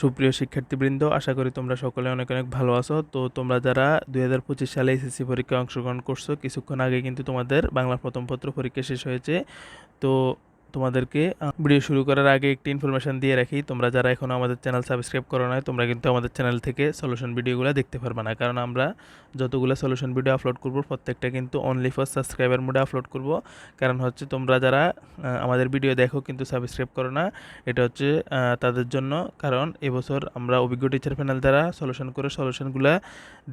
সুপ্রিয় শিক্ষার্থীবৃন্দ, আশা করি তোমরা সকলে অনেক অনেক ভালো আছো। তো তোমরা যারা দুই হাজার পঁচিশ সালে এসএসসি পরীক্ষায় অংশগ্রহণ করছ, কিছুক্ষণ আগে কিন্তু তোমাদের বাংলা প্রথম পত্র পরীক্ষা শেষ হয়েছে। তো তোমাদেরকে ভিডিও শুরু করার আগে একটি ইনফরমেশন দিয়ে রাখি। তোমরা যারা এখনও আমাদের চ্যানেল সাবস্ক্রাইব করো না তোমরা কিন্তু আমাদের চ্যানেল থেকে সলিউশন ভিডিওগুলো দেখতে পারবে না। কারণ আমরা যতগুলো সলিউশন ভিডিও আপলোড করব, প্রত্যেকটা কিন্তু অনলি ফর সাবস্ক্রাইবার মোডে আপলোড করব। কারণ হচ্ছে তোমরা যারা আমাদের ভিডিও দেখো কিন্তু সাবস্ক্রাইব করো না, এটা হচ্ছে তাদের জন্য। কারণ এবছর আমরা অভিজ্ঞ টিচার প্যানেল দ্বারা সলিউশন করে সলিউশনগুলো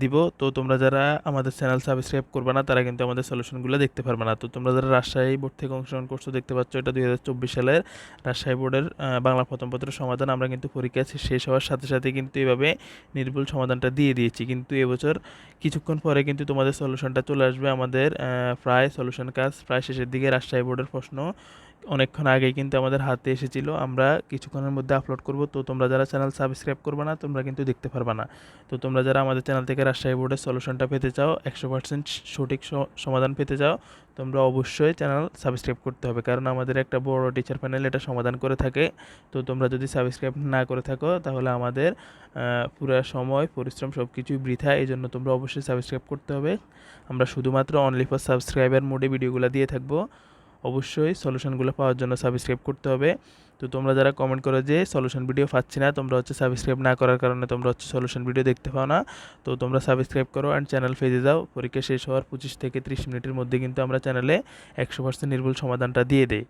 দিব। তো তোমরা যারা আমাদের চ্যানেল সাবস্ক্রাইব করবে না, তারা কিন্তু আমাদের সলিউশনগুলো দেখতে পারবে না। তো তোমরা যারা রাজশাহী বোর্ড থেকে অংশগ্রহণ করছ, দেখতে পাচ্ছ এটা দুই হাজার চব্বিশ সালের রাজশাহী বোর্ডের বাংলা প্রথম পত্রের সমাধান আমরা কিন্তু পরীক্ষা শেষ হওয়ার সাথে সাথে কিন্তু এভাবে নির্ভুল সমাধানটা দিয়ে দিয়েছি। কিন্তু এবছর কিছুক্ষণ পরে কিন্তু তোমাদের সলিউশনটা চলে আসবে আমাদের প্রায় সলিউশন কাজ প্রায় শেষের দিকে রাজশাহী বোর্ডের প্রশ্ন অনেকক্ষণ আগেই কিন্তু আমাদের হাতে এসেছিল। আমরা কিছুক্ষণের মধ্যে আপলোড করব। তো তোমরা যারা চ্যানেল সাবস্ক্রাইব করবে না, তোমরা কিন্তু দেখতে পারবে না। তো তোমরা যারা আমাদের চ্যানেল থেকে রাজশাহী বোর্ডের সলিউশনটা পেতে চাও, একশো পার্সেন্ট সঠিক সমাধান পেতে চাও তোমরা অবশ্যই চ্যানেল সাবস্ক্রাইব করতে হবে। কারণ আমাদের একটা বড় টিচার প্যানেল এটা সমাধান করে থাকে। তো তোমরা যদি সাবস্ক্রাইব না করে থাকো, তাহলে আমাদের পুরো সময়, পরিশ্রম সব কিছুই বৃথা। এই জন্য তোমরা অবশ্যই সাবস্ক্রাইব করতে হবে। আমরা শুধুমাত্র অনলি ফর সাবস্ক্রাইবার মোডে ভিডিওগুলো দিয়ে থাকব। অবশ্যই সলিউশনগুলো পাওয়ার জন্য সাবস্ক্রাইব করতে হবে। তো তোমরা যারা কমেন্ট করো যে সলিউশন ভিডিও পাচ্ছি না, তোমরা হচ্ছে সাবস্ক্রাইব না করার কারণে তোমরা হচ্ছে সলিউশন ভিডিও দেখতে পাও না। তো তোমরা সাবস্ক্রাইব করো অ্যান্ড চ্যানেল ফেজে যাও। পরীক্ষা শেষ হওয়ার পঁচিশ থেকে ত্রিশ মিনিটের মধ্যে কিন্তু আমরা চ্যানেলে একশো পার্সেন্ট নির্ভুল সমাধানটা দিয়ে দেই।